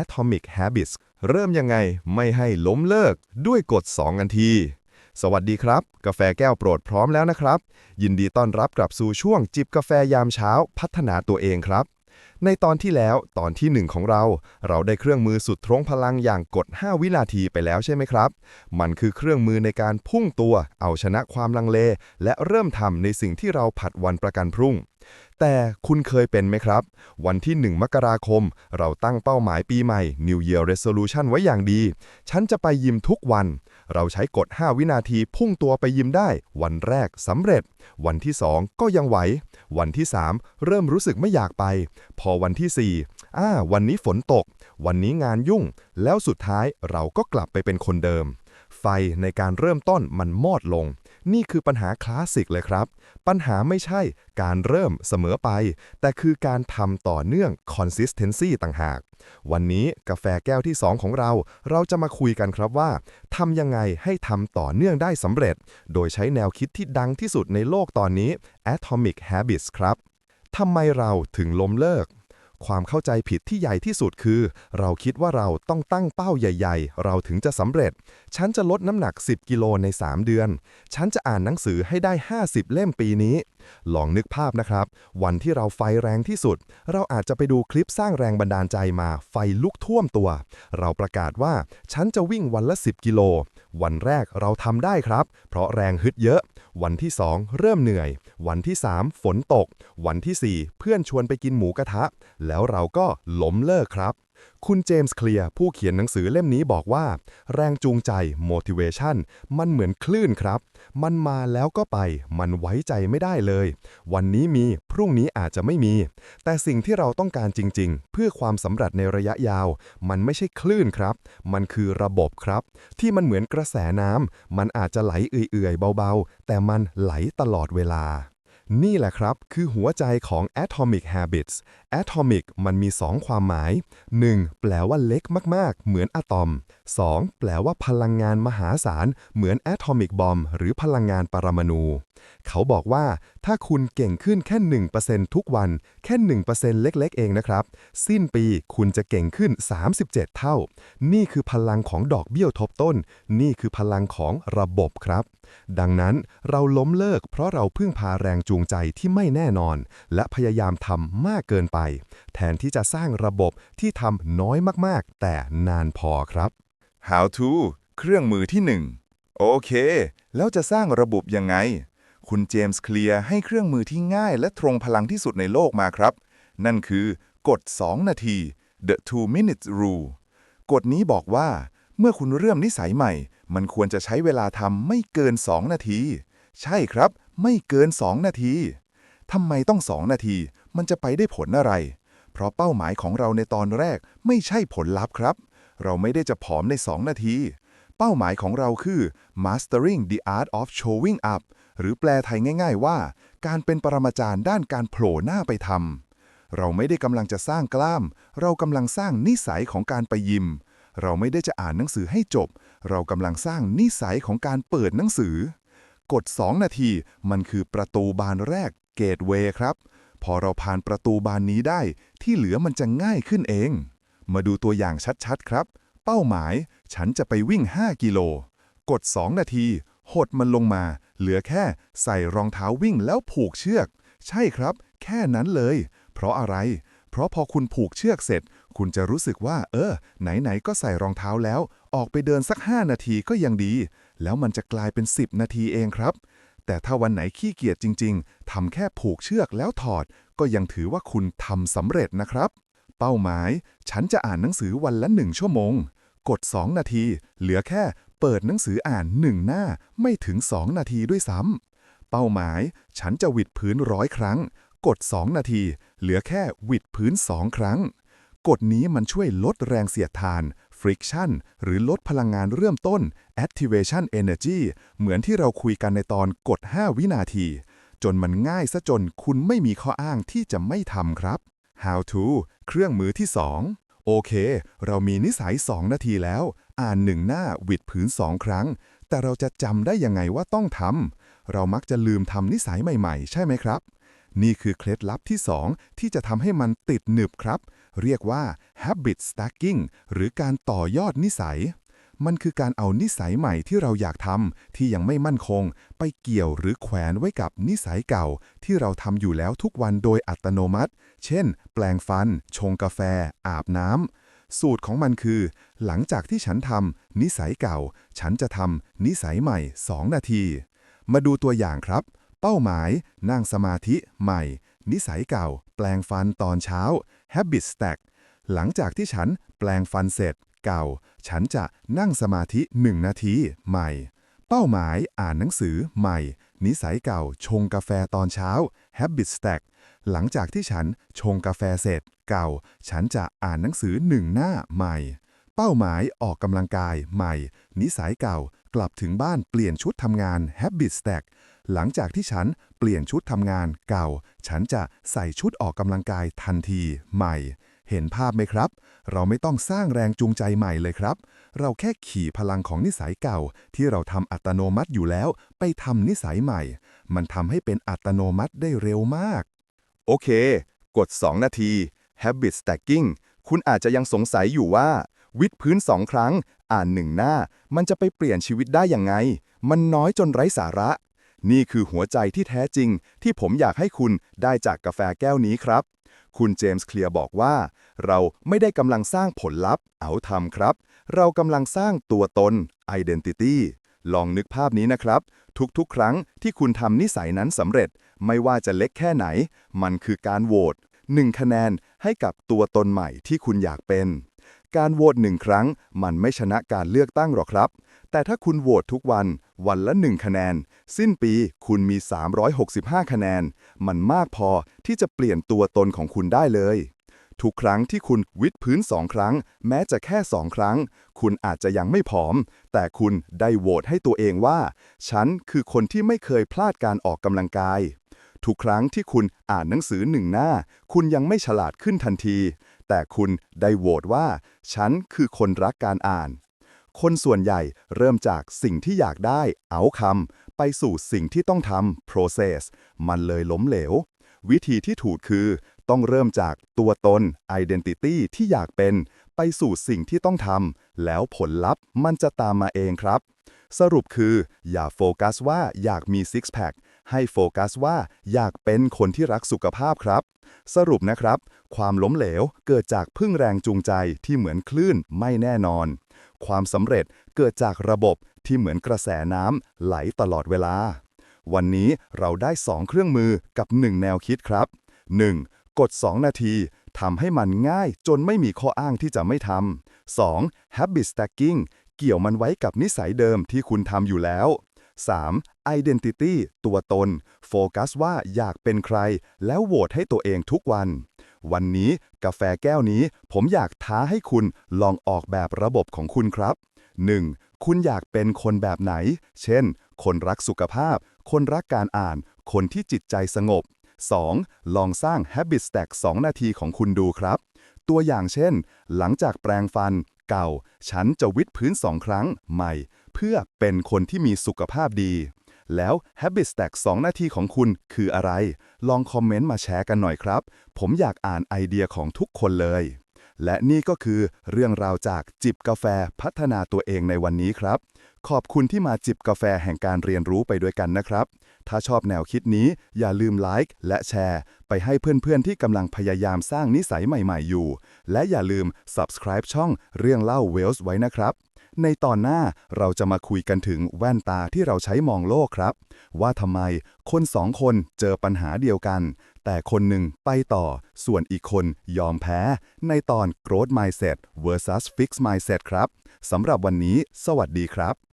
Atomic Habits เริ่มยังไงไม่ให้ล้มเลิกด้วยกฎ2นที สวัสดีครับ กาแฟแก้วโปรดพร้อมแล้วนะครับ ยินดีต้อนรับกลับสู่ช่วงจิบกาแฟยามเช้าพัฒนาตัวเองครับ ในตอนที่แล้วตอนทีหนึ่1 ของเรา เราได้เครื่องมือสุดทรงพลังอย่างกด 5 วินาทีไปแล้วใช่ไหมครับ มันคือเครื่องมือในการพุ่งตัว เอาชนะความลังเล และเริ่มทำในสิ่งที่เราผัดวันประกันพรุ่ง แต่คุณเคยเป็นไหมครับ วันที่ 1 มกราคม เราตั้งเป้าหมายปีใหม่ New Year Resolution ไว้อย่างดี ฉันจะไปยิมทุกวัน เราใช้กด5วินาทีพุ่งตัวไปยิมได้ วันแรกสำเร็จ วันที่ 2 ก็ยังไหว วันที่ 3 เริ่มรู้สึกไม่อยากไป พอวันที่ 4อ่า วันนี้ฝนตก วันนี้งานยุ่ง แล้วสุดท้ายเราก็กลับไปเป็นคนเดิม ไฟในการเริ่มต้นมันมอดลง นี่คือปัญหาคลาสสิกเลยครับ ปัญหาไม่ใช่การเริ่มเสมอไป แต่คือการทำต่อเนื่อง consistency ต่างหาก วันนี้กาแฟแก้วที่ 2 ของเรา เราจะมาคุยกันครับว่าทำยังไงให้ทำต่อเนื่องได้สำเร็จ โดยใช้แนวคิดที่ดังที่สุดในโลกตอนนี้ Atomic Habits ครับทำไมเราถึงล้มเลิก ความเข้าใจผิดที่ใหญ่ที่สุดคือ เราคิดว่าเราต้องตั้งเป้าใหญ่ ๆ เราถึงจะสำเร็จ ฉันจะลดน้ำหนัก 10 กิโลใน 3 เดือน ฉันจะอ่านหนังสือให้ได้ 50 เล่มปีนี้ ลองนึกภาพนะครับ วันที่เราไฟแรงที่สุด เราอาจจะไปดูคลิปสร้างแรงบันดาลใจมาไฟลุกท่วมตัว เราประกาศว่า ฉันจะวิ่งวันละ 10 กิโล วันแรกเราทำได้ครับ เพราะแรงฮึดเยอะ วันที่ 2 เริ่มเหนื่อย วันที่ 3 ฝนตก วันที่ 4 เพื่อนชวนไปกินหมูกระทะ แล้วเราก็ล้มเลิกครับ คุณเจมส์เคลียร์ผู้เขียนหนังสือเล่มนี้บอกว่า แรงจูงใจ motivation มันเหมือนคลื่นครับ มันมาแล้วก็ไป มันไว้ใจไม่ได้เลย วันนี้มี พรุ่งนี้อาจจะไม่มี แต่สิ่งที่เราต้องการจริง ๆ เพื่อความสำเร็จในระยะยาว มันไม่ใช่คลื่นครับ มันคือระบบครับ ที่มันเหมือนกระแสน้ำ มันอาจจะไหลเอื่อยๆ เบาๆ แต่มันไหลตลอดเวลานี่แหละครับ คือหัวใจของ Atomic Habits Atomic มันมี 2 ความหมาย 1. แปลว่าเล็กมากๆ เหมือนอะตอม 2. แปลว่าพลังงานมหาศาล เหมือน Atomic Bomb หรือพลังงานปรมาณู เขาบอกว่า ถ้าคุณเก่งขึ้นแค่ 1%ทุกวัน แค่ 1%เล็กๆ เองนะครับ สิ้นปีคุณจะเก่งขึ้น 37 เท่า นี่คือพลังของดอกเบี้ยวทบต้น นี่คือพลังของระบบครับ ดังนั้นเราล้มเลิกเพราะเราพึ่งพาแรงจูงใจที่ไม่แน่นอน และพยายามทำมากเกินไปแทนที่จะสร้างระบบที่ทำน้อยมากๆ แต่นานพอครับ How to เครื่องมือที่ 1 โอเค แล้วจะสร้างระบบยังไง คุณเจมส์เคลียร์ให้เครื่องมือที่ง่ายและตรงพลังที่สุดในโลกมาครับ นั่นคือกฎ 2 นาที the two minutes rule กฎนี้บอกว่า เมื่อคุณเริ่มนิสัยใหม่ มันควรจะใช้เวลาทำไม่เกิน 2 นาที ใช่ครับ ไม่เกิน 2 นาทีทำไมต้อง 2 นาทีมันจะไปได้ผลอะไร เพราะเป้าหมายของเราในตอนแรกไม่ใช่ผลลัพธ์ครับ เราไม่ได้จะผอมใน 2 นาที เป้าหมายของเราคือ mastering the art of showing up หรือแปลไทยง่าย ๆ ว่า การเป็นปรมาจารย์ด้านการโผล่หน้าไปทำเราไม่ได้กำลังจะสร้างกล้าม เรากำลังสร้างนิสัยของการไปยิม เราไม่ได้จะอ่านหนังสือให้จบ เรากำลังสร้างนิสัยของการเปิดหนังสือกด 2 นาที มันคือประตูบานแรกเกตเวย์ครับ พอเราผ่านประตูบานนี้ได้ ที่เหลือมันจะง่ายขึ้นเอง มาดูตัวอย่างชัดๆครับ เป้าหมาย ฉันจะไปวิ่ง 5 กิโล กด 2 นาที หดมันลงมา เหลือแค่ใส่รองเท้าวิ่งแล้วผูกเชือก ใช่ครับ แค่นั้นเลย เพราะอะไร เพราะพอคุณผูกเชือกเสร็จ คุณจะรู้สึกว่า เออ ไหนๆ ก็ใส่รองเท้าแล้ว ออกไปเดินสัก 5 นาทีก็ยังดี แล้วมันจะกลายเป็น 10 นาทีเองครับ แต่ถ้าวันไหนขี้เกียจจริง ๆ ทำแค่ผูกเชือกแล้วถอด ก็ยังถือว่าคุณทำสำเร็จนะครับ เป้าหมาย ฉันจะอ่านหนังสือวันละหนึ่งชั่วโมง กด 2 นาที เหลือแค่เปิดหนังสืออ่านหนึ่งหน้าไม่ถึง 2 นาทีด้วยซ้ำ เป้าหมาย ฉันจะหวิดพื้นร้อยครั้ง กด 2 นาที เหลือแค่หวิดพื้น 2 ครั้ง กฎนี้มันช่วยลดแรงเสียดทาน friction หรือลดพลังงานเริ่มต้น activation energy เหมือนที่เราคุยกันในตอนกด 5 วินาที จนมันง่ายซะจนคุณไม่มีข้ออ้างที่จะไม่ทำครับ How to เครื่องมือที่ 2 โอเค เรามีนิสัย 2 นาทีแล้ว อ่านหนึ่งหน้าหวิดผืนสองครั้ง แต่เราจะจำได้ยังไงว่าต้องทำเรามักจะลืมทำนิสัยใหม่ ๆ ใช่ไหมครับ นี่คือเคล็ดลับที่ 2 ที่จะทำให้มันติดหนึบครับ เรียกว่า habit stacking หรือการต่อยอดนิสัย มันคือการเอานิสัยใหม่ที่เราอยากทำที่ยังไม่มั่นคง ไปเกี่ยวหรือแขวนไว้กับนิสัยเก่า ที่เราทำอยู่แล้วทุกวันโดยอัตโนมัติ เช่น แปลงฟัน ชงกาแฟ อาบน้ำสูตรของมันคือ หลังจากที่ฉันทำนิสัยเก่า ฉันจะทำนิสัยใหม่ 2 นาที มาดูตัวอย่างครับ เป้าหมาย นั่งสมาธิใหม่ นิสัยเก่า แปลงฟันตอนเช้า habit stack หลังจากที่ฉันแปลงฟันเสร็จ เก่า ฉันจะนั่งสมาธิ 1 นาทีใหม่ เป้าหมายอ่านหนังสือใหม่ นิสัยเก่า ชงกาแฟตอนเช้า habit stack หลังจากที่ฉันชงกาแฟเสร็จ เก่า ฉันจะอ่านหนังสือหนึ่งหน้าใหม่ เป้าหมายออกกำลังกายใหม่ นิสัยเก่า กลับถึงบ้านเปลี่ยนชุดทำงาน habit stack หลังจากที่ฉันเปลี่ยนชุดทำงานเก่า ฉันจะใส่ชุดออกกำลังกายทันทีใหม่ เห็นภาพไหมครับ เราไม่ต้องสร้างแรงจูงใจใหม่เลยครับ เราแค่ขี่พลังของนิสัยเก่า ที่เราทำอัตโนมัติอยู่แล้ว ไปทำนิสัยใหม่ มันทำให้เป็นอัตโนมัติได้เร็วมาก โอเค กด 2 นาที habit stacking คุณอาจจะยังสงสัยอยู่ว่า วิดพื้น 2 ครั้ง อ่านหนึ่งหน้า มันจะไปเปลี่ยนชีวิตได้ยังไง มันน้อยจนไร้สาระ นี่คือหัวใจที่แท้จริง ที่ผมอยากให้คุณได้จากกาแฟแก้วนี้ครับ คุณเจมส์เคลียร์บอกว่า เราไม่ได้กำลังสร้างผลลัพธ์ เอาทำครับ เรากำลังสร้างตัวตน identity ลองนึกภาพนี้นะครับ ทุกๆ ครั้งที่คุณทำนิสัยนั้นสำเร็จ ไม่ว่าจะเล็กแค่ไหน มันคือการโหวต1คะแนนให้กับตัวตนใหม่ที่คุณอยากเป็น การโหวตหนึ่งครั้ง มันไม่ชนะการเลือกตั้งหรอกครับ แต่ถ้าคุณโหวตทุกวัน วันละ 1 คะแนน สิ้นปีคุณมี 365 คะแนน มันมากพอที่จะเปลี่ยนตัวตนของคุณได้เลย ทุกครั้งที่คุณวิดพื้นสองครั้ง แม้จะแค่สองครั้ง คุณอาจจะยังไม่ผอม แต่คุณได้โหวตให้ตัวเองว่า ฉันคือคนที่ไม่เคยพลาดการออกกำลังกายทุกครั้งที่คุณอ่านหนังสือหนึ่งหน้า คุณยังไม่ฉลาดขึ้นทันที แต่คุณได้โหวตว่า ฉันคือคนรักการอ่าน คนส่วนใหญ่เริ่มจากสิ่งที่อยากได้ เอาคำไปสู่สิ่งที่ต้องทำ process มันเลยล้มเหลว วิธีที่ถูกคือ ต้องเริ่มจากตัวตน identity ที่อยากเป็น ไปสู่สิ่งที่ต้องทำแล้วผลลัพธ์มันจะตามมาเองครับ สรุปคือ อย่าโฟกัสว่าอยากมี six pack ให้โฟกัสว่าอยากเป็นคนที่รักสุขภาพครับ สรุปนะครับ ความล้มเหลวเกิดจากพึ่งแรงจูงใจที่เหมือนคลื่นไม่แน่นอน ความสำเร็จเกิดจากระบบที่เหมือนกระแสน้ำไหลตลอดเวลา วันนี้เราได้ 2 เครื่องมือกับ 1 แนวคิดครับ 1. กด 2 นาทีทำให้มันง่ายจนไม่มีข้ออ้างที่จะไม่ทำ 2. habit stacking เกี่ยวมันไว้กับนิสัยเดิมที่คุณทำอยู่แล้ว 3. Identity ตัวตน โฟกัสว่าอยากเป็นใคร แล้วโหวตให้ตัวเองทุกวัน วันนี้กาแฟแก้วนี้ ผมอยากท้าให้คุณลองออกแบบระบบของคุณครับ 1. คุณอยากเป็นคนแบบไหน เช่น คนรักสุขภาพ คนรักการอ่าน คนที่จิตใจสงบ 2. ลองสร้าง Habit Stack 2 นาทีของคุณดูครับ ตัวอย่างเช่น หลังจากแปรงฟัน เก่า ฉันจะวิดพื้นสองครั้งใหม่ เพื่อเป็นคนที่มีสุขภาพดี แล้ว Habit Stack 2 นาทีของคุณคืออะไร ลองคอมเมนต์มาแชร์กันหน่อยครับ ผมอยากอ่านไอเดียของทุกคนเลย และนี่ก็คือเรื่องราวจากจิบกาแฟพัฒนาตัวเองในวันนี้ครับ ขอบคุณที่มาจิบกาแฟแห่งการเรียนรู้ไปด้วยกันนะครับ ถ้าชอบแนวคิดนี้อย่าลืมไลค์และแชร์ ไปให้เพื่อนๆที่กำลังพยายามสร้างนิสัยใหม่ๆอยู่ และอย่าลืม subscribe ช่องเรื่องเล่าเวลส์ไว้นะครับ ในตอนหน้าเราจะมาคุยกันถึงแว่นตาที่เราใช้มองโลกครับ ว่าทำไมคนสองคนเจอปัญหาเดียวกัน แต่คนหนึ่งไปต่อ ส่วนอีกคนยอมแพ้ ในตอน growth mindset versus fixed mindset ครับสำหรับวันนี้ สวัสดีครับ